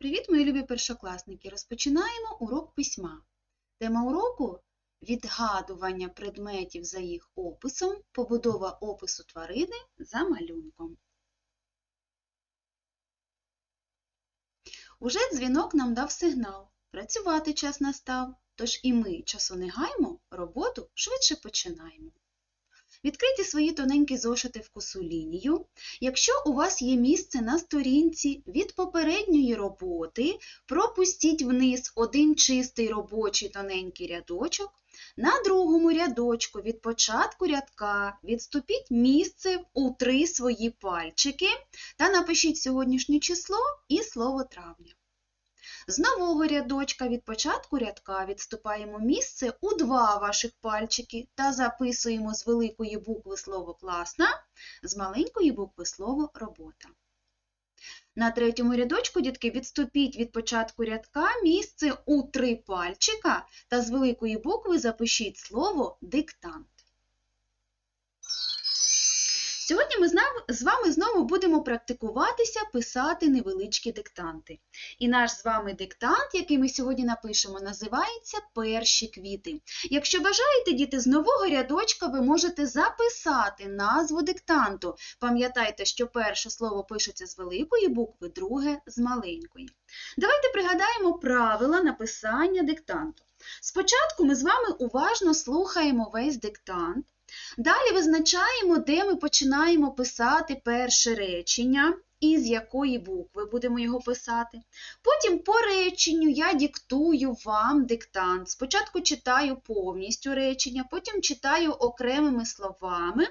Привіт, мої любі першокласники! Розпочинаємо урок письма. Тема уроку відгадування предметів за їх описом, побудова опису тварини за малюнком. Уже дзвінок нам дав сигнал. Працювати час настав, тож і ми часу не гаймо, роботу швидше починаємо. Відкрийте свої тоненькі зошити в косу лінію. Якщо у вас є місце на сторінці від попередньої роботи, пропустіть вниз один чистий робочий тоненький рядочок. На другому рядочку від початку рядка відступіть місце у три свої пальчики та напишіть сьогоднішнє число і слово травня. З нового рядочка від початку рядка відступаємо місце у два ваших пальчики та записуємо з великої букви слово класна, з маленької букви слово робота. На третьому рядочку, дітки, відступіть від початку рядка місце у три пальчика та з великої букви запишіть слово диктант. Сьогодні ми з вами знову будемо практикуватися писати невеличкі диктанти. І наш з вами диктант, який ми сьогодні напишемо, називається Перші квіти. Якщо бажаєте, діти, з нового рядочка ви можете записати назву диктанту. Пам'ятайте, що перше слово пишеться з великої букви, друге з маленької. Давайте пригадаємо правила написання диктанту. Спочатку ми з вами уважно слухаємо весь диктант. Далі визначаємо, де ми починаємо писати перше речення і з якої букви будемо його писати. Потім по реченню я диктую вам диктант. Спочатку читаю повністю речення, потім читаю окремими словами.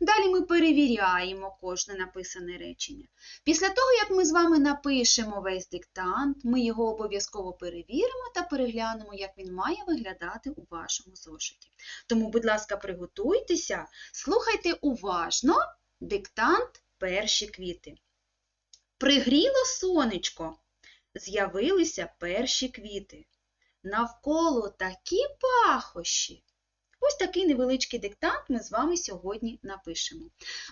Далі ми перевіряємо кожне написане речення. Після того, як ми з вами напишемо весь диктант, ми його обов'язково перевіримо та переглянемо, як він має виглядати у вашому зошиті. Тому, будь ласка, приготуйтеся, слухайте уважно диктант перші квіти. Пригріло сонечко, з'явилися перші квіти. Навколо такі пахощі. Ось такий невеличкий диктант ми з вами сьогодні напишемо.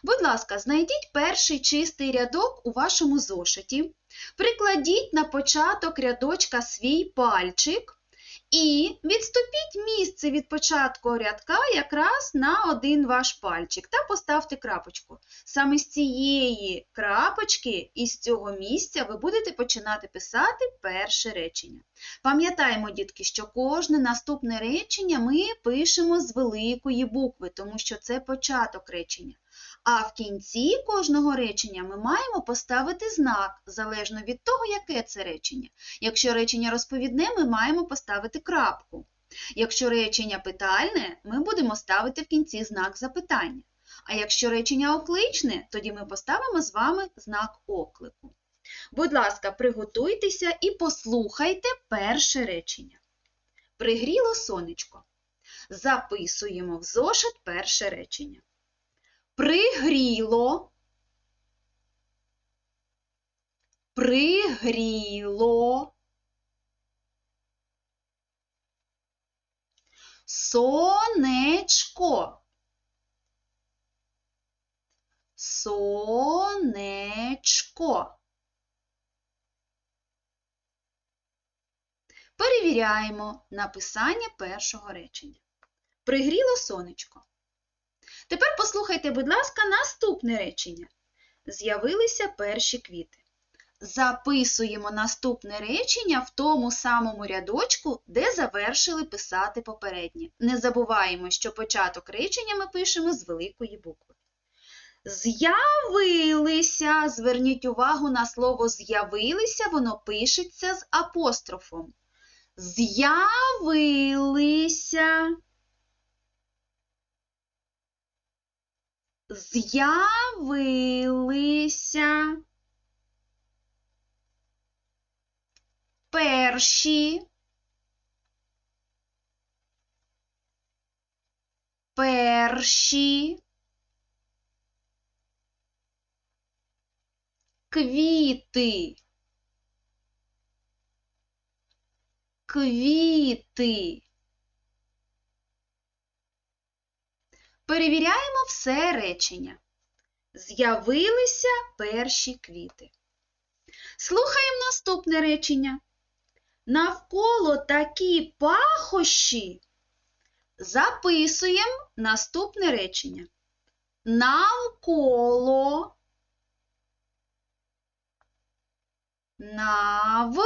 Будь ласка, знайдіть перший чистий рядок у вашому зошиті, прикладіть на початок рядочка свій пальчик. І відступіть місце від початку рядка якраз на один ваш пальчик та поставте крапочку. Саме з цієї крапочки і з цього місця ви будете починати писати перше речення. Пам'ятаємо, дітки, що кожне наступне речення ми пишемо з великої букви, тому що це початок речення. А в кінці кожного речення ми маємо поставити знак, залежно від того, яке це речення. Якщо речення розповідне, ми маємо поставити крапку. Якщо речення питальне, ми будемо ставити в кінці знак запитання. А якщо речення окличне, тоді ми поставимо з вами знак оклику. Будь ласка, приготуйтеся і послухайте перше речення. Пригріло сонечко. Записуємо в зошит перше речення пригріло, пригріло, сонечко, сонечко. Перевіряємо написання першого речення. Пригріло сонечко. Тепер послухайте, будь ласка, наступне речення. З'явилися перші квіти. Записуємо наступне речення в тому самому рядочку, де завершили писати попереднє. Не забуваємо, що початок речення ми пишемо з великої букви. З'явилися. Зверніть увагу на слово з'явилися, воно пишеться з апострофом. З'явилися. З'явилися перші перші квіти. Квіти Перевіряємо все речення. З'явилися перші квіти. Слухаємо наступне речення. Навколо такі пахощі. Записуємо наступне речення. Навколо. Навколо.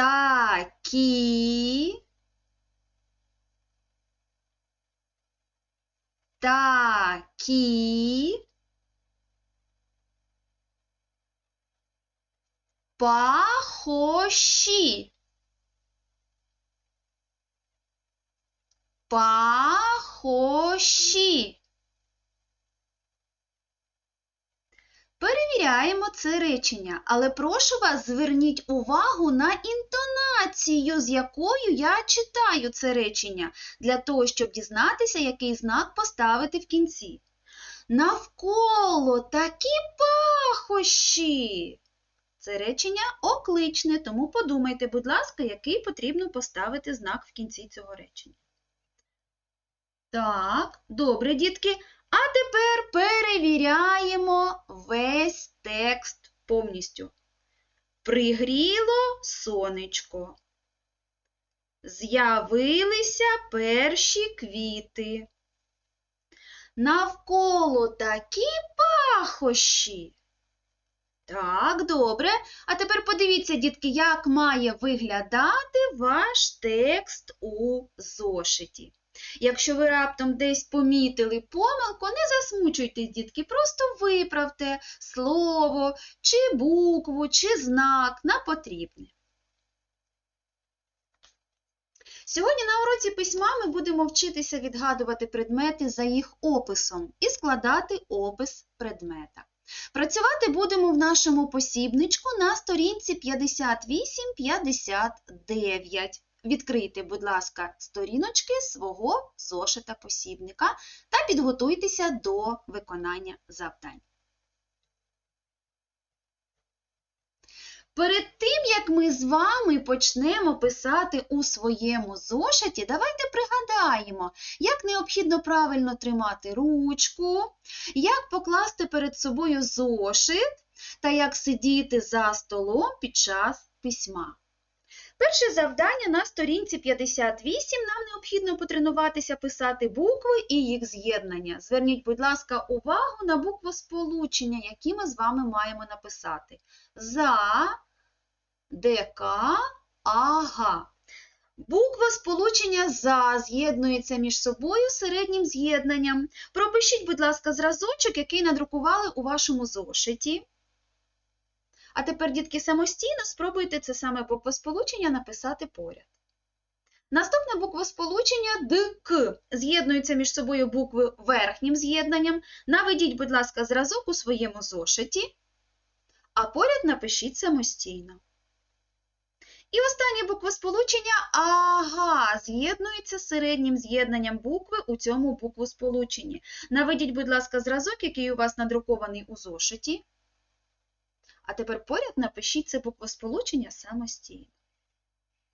Такі. Такі. Пахощі. Пахощі. Перевіряємо це речення, але прошу вас, зверніть увагу на інтонацію, з якою я читаю це речення, для того, щоб дізнатися, який знак поставити в кінці. Навколо такі пахощі. Це речення окличне, тому подумайте, будь ласка, який потрібно поставити знак в кінці цього речення. Так, добре, дітки. А тепер перевіряємо весь текст повністю. Пригріло сонечко. З'явилися перші квіти. Навколо такі пахощі. Так, добре. А тепер подивіться, дітки, як має виглядати ваш текст у зошиті. Якщо ви раптом десь помітили помилку, не засмучуйтесь, дітки, просто виправте слово, чи букву, чи знак на потрібне. Сьогодні на уроці письма ми будемо вчитися відгадувати предмети за їх описом і складати опис предмета. Працювати будемо в нашому посібничку на сторінці 58-59. Відкрийте, будь ласка, сторіночки свого зошита посібника та підготуйтеся до виконання завдань. Перед тим, як ми з вами почнемо писати у своєму зошиті, давайте пригадаємо, як необхідно правильно тримати ручку, як покласти перед собою зошит та як сидіти за столом під час письма. Перше завдання на сторінці 58 нам необхідно потренуватися писати букви і їх з'єднання. Зверніть, будь ласка, увагу на буквосполучення, які ми з вами маємо написати. За, ДК, ага. Буква сполучення за з'єднується між собою середнім з'єднанням. Пропишіть, будь ласка, зразочок, який надрукували у вашому зошиті. А тепер, дітки, самостійно спробуйте це саме буквосполучення написати поряд. Наступне буквосполучення ДК з'єднуються між собою букви верхнім з'єднанням. Наведіть, будь ласка, зразок у своєму зошиті, а поряд напишіть самостійно. І останнє буквосполучення ага з'єднується з середнім з'єднанням букви у цьому буквосполученні. Наведіть, будь ласка, зразок, який у вас надрукований у зошиті. А тепер поряд напишіть це буквосполучення самостійно.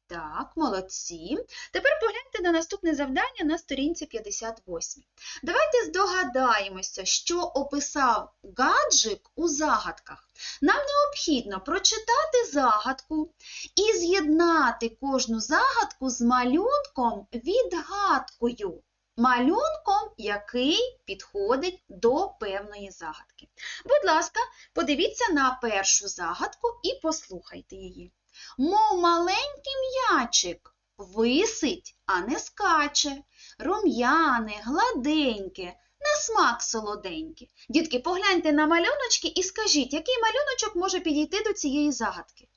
Так, молодці. Тепер погляньте на наступне завдання на сторінці 58. Давайте здогадаємося, що описав гаджик у загадках. Нам необхідно прочитати загадку і з'єднати кожну загадку з малюнком відгадкою. Малюнком, який підходить до певної загадки. Будь ласка, подивіться на першу загадку і послухайте її. Мов маленький м'ячик висить, а не скаче, рум'яне, гладеньке, на смак солоденьке. Дітки, погляньте на малюночки і скажіть, який малюночок може підійти до цієї загадки.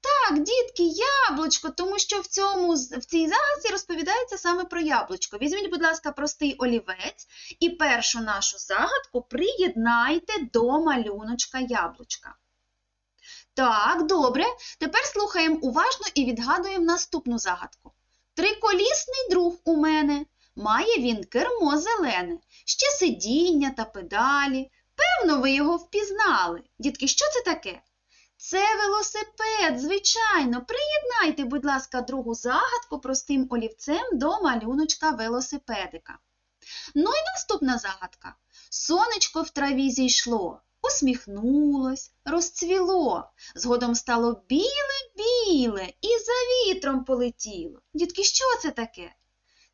Так, дітки, яблучко, тому що в, цьому, в цій загадці розповідається саме про яблучко. Візьміть, будь ласка, простий олівець і першу нашу загадку приєднайте до малюночка яблучка. Так, добре. Тепер слухаємо уважно і відгадуємо наступну загадку. Триколісний друг у мене. Має він кермо зелене, ще сидіння та педалі. Певно, ви його впізнали. Дітки, що це таке? Це велосипед, звичайно. Приєднайте, будь ласка, другу загадку простим олівцем до малюночка велосипедика. Ну і наступна загадка. Сонечко в траві зійшло, усміхнулось, розцвіло, згодом стало біле-біле і за вітром полетіло. Дітки, що це таке?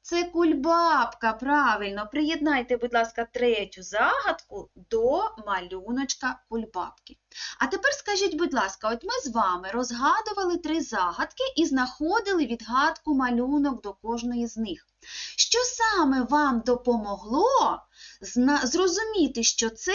Це кульбабка, правильно. Приєднайте, будь ласка, третю загадку до малюночка кульбабки. А тепер скажіть, будь ласка, от ми з вами розгадували три загадки і знаходили відгадку малюнок до кожної з них. Що саме вам допомогло зрозуміти, що це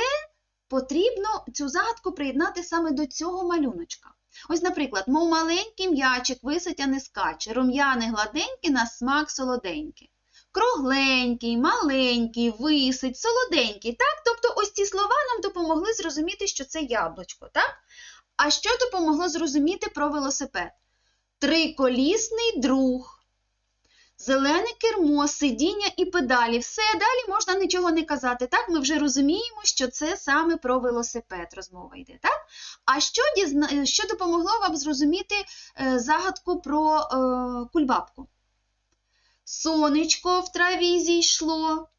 потрібно цю загадку приєднати саме до цього малюночка? Ось, наприклад, мов маленький м'ячик висить, а не скаче, рум'яний гладенький на смак солоденький. Кругленький, маленький, висить, солоденький. Так? Тобто ось ці слова нам допомогли зрозуміти, що це яблучко. Так? А що допомогло зрозуміти про велосипед? Триколісний друг. Зелене кермо, сидіння і педалі. Все, далі можна нічого не казати. Так, ми вже розуміємо, що це саме про велосипед розмова йде. Так? А що, дізна... що допомогло вам зрозуміти е, загадку про е, кульбабку? Сонечко в траві зійшло,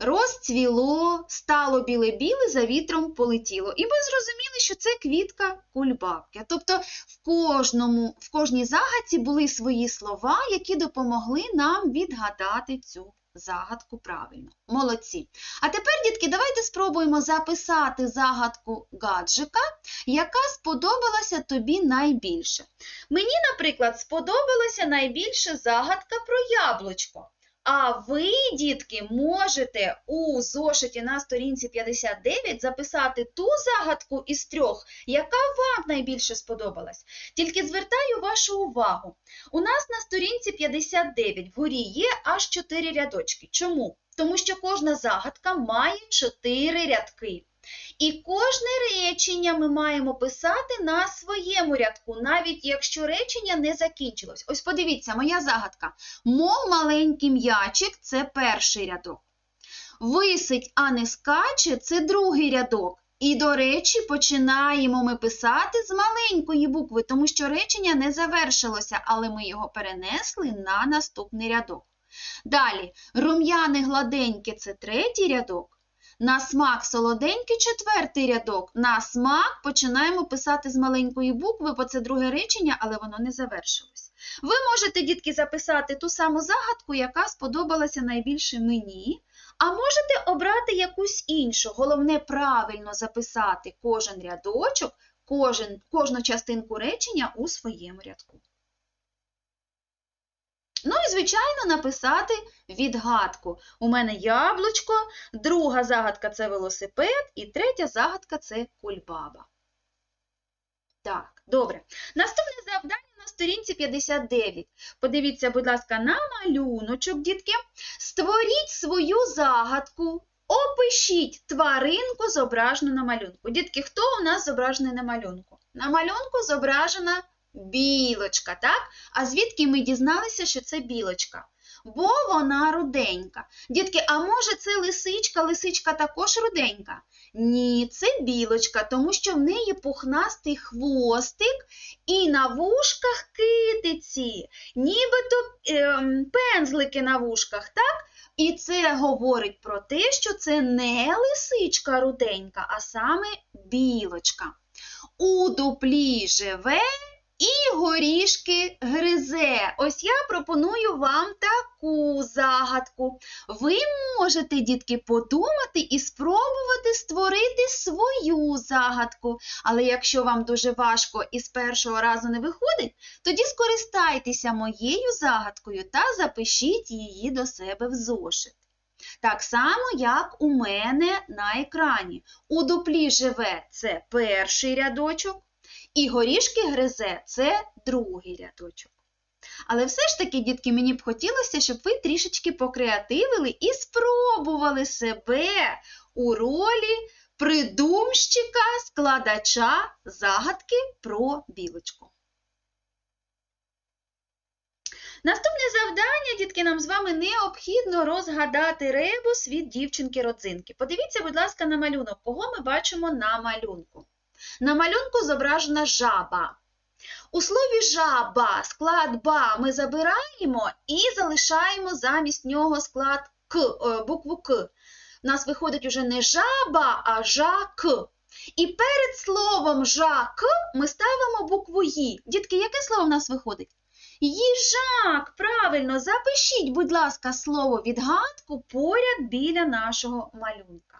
розцвіло, стало біле-біле, за вітром полетіло. І ми зрозуміли, що це квітка кульбабки. Тобто в, кожному, в кожній загадці були свої слова, які допомогли нам відгадати цю загадку правильно. Молодці. А тепер, дітки, давайте спробуємо записати загадку гаджика, яка сподобалася тобі найбільше. Мені, наприклад, сподобалася найбільше загадка про яблучко. А ви, дітки, можете у зошиті на сторінці 59 записати ту загадку із трьох, яка вам найбільше сподобалась. Тільки звертаю вашу увагу. У нас на сторінці 59 вгорі є аж 4 рядочки. Чому? Тому що кожна загадка має 4 рядки. І кожне речення ми маємо писати на своєму рядку, навіть якщо речення не закінчилось. Ось подивіться, моя загадка. Мов маленький м'ячик це перший рядок. Висить, а не скаче це другий рядок. І, до речі, починаємо ми писати з маленької букви, тому що речення не завершилося, але ми його перенесли на наступний рядок. Далі, рум'яне гладеньке це третій рядок. На смак солоденький четвертий рядок. На смак починаємо писати з маленької букви, бо це друге речення, але воно не завершилось. Ви можете, дітки, записати ту саму загадку, яка сподобалася найбільше мені, а можете обрати якусь іншу. Головне правильно записати кожен рядочок, кожен, кожну частинку речення у своєму рядку. Ну і, звичайно, написати відгадку. У мене яблучко, друга загадка це велосипед, і третя загадка це кульбаба. Так, добре. Наступне завдання на сторінці 59. Подивіться, будь ласка, на малюночок, дітки. Створіть свою загадку. Опишіть тваринку, зображену на малюнку. Дітки, хто у нас зображений на малюнку? На малюнку зображена білочка, так? А звідки ми дізналися, що це білочка? Бо вона руденька. Дітки, а може це лисичка? Лисичка також руденька? Ні, це білочка, тому що в неї пухнастий хвостик і на вушках китиці, нібито ем, пензлики на вушках, так? І це говорить про те, що це не лисичка руденька, а саме білочка. У дуплі живе і горішки гризе. Ось я пропоную вам таку загадку. Ви можете, дітки, подумати і спробувати створити свою загадку. Але якщо вам дуже важко і з першого разу не виходить, тоді скористайтеся моєю загадкою та запишіть її до себе в зошит. Так само, як у мене на екрані. У дуплі живе це перший рядочок. І горішки гризе це другий рядочок. Але все ж таки, дітки, мені б хотілося, щоб ви трішечки покреативили і спробували себе у ролі придумщика, складача загадки про білочку. Наступне завдання, дітки, нам з вами необхідно розгадати ребус від дівчинки-родзинки. Подивіться, будь ласка, на малюнок, кого ми бачимо на малюнку. На малюнку зображена жаба. У слові жаба склад ба ми забираємо і залишаємо замість нього склад К, е, букву К. У нас виходить уже не жаба, а жак. І перед словом жак ми ставимо букву Ї. Дітки, яке слово в нас виходить? Їжак, правильно, запишіть, будь ласка, слово відгадку поряд біля нашого малюнка.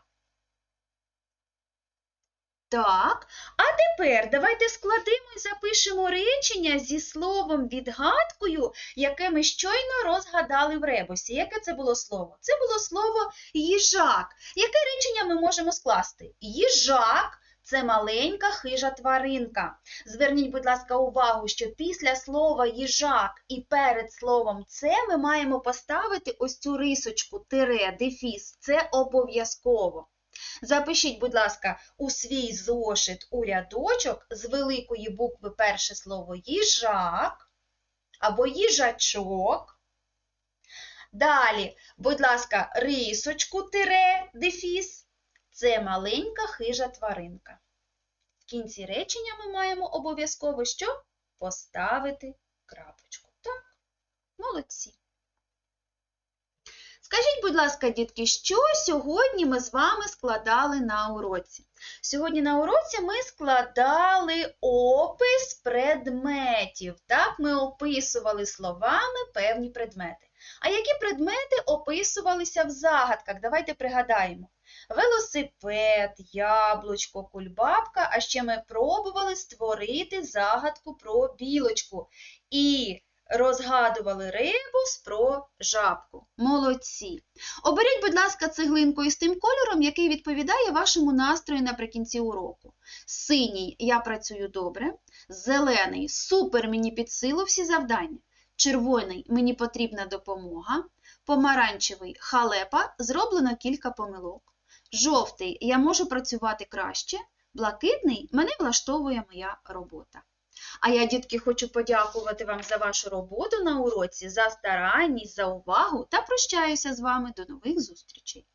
Так, а тепер давайте складемо і запишемо речення зі словом відгадкою, яке ми щойно розгадали в ребусі. Яке це було слово? Це було слово їжак. Яке речення ми можемо скласти? Їжак це маленька хижа тваринка. Зверніть, будь ласка, увагу, що після слова їжак і перед словом це ми маємо поставити ось цю рисочку, тире, дефіс. Це обов'язково. Запишіть, будь ласка, у свій зошит у рядочок з великої букви перше слово їжак або їжачок. Далі, будь ласка, рисочку тире, дефіс. Це маленька хижа тваринка. В кінці речення ми маємо обов'язково що? Поставити крапочку. Так, молодці. Скажіть, будь ласка, дітки, що сьогодні ми з вами складали на уроці? Сьогодні на уроці ми складали опис предметів. Так, ми описували словами певні предмети. А які предмети описувалися в загадках? Давайте пригадаємо. Велосипед, яблучко, кульбабка, а ще ми пробували створити загадку про білочку. І розгадували ребус про жабку. Молодці. Оберіть, будь ласка, цеглинку із тим кольором, який відповідає вашому настрою наприкінці уроку. Синій я працюю добре, зелений супер мені під силу всі завдання. Червоний мені потрібна допомога, помаранчевий халепа, зроблено кілька помилок. Жовтий я можу працювати краще, блакитний мене влаштовує моя робота. А я, дітки, хочу подякувати вам за вашу роботу на уроці, за старанність, за увагу та прощаюся з вами до нових зустрічей.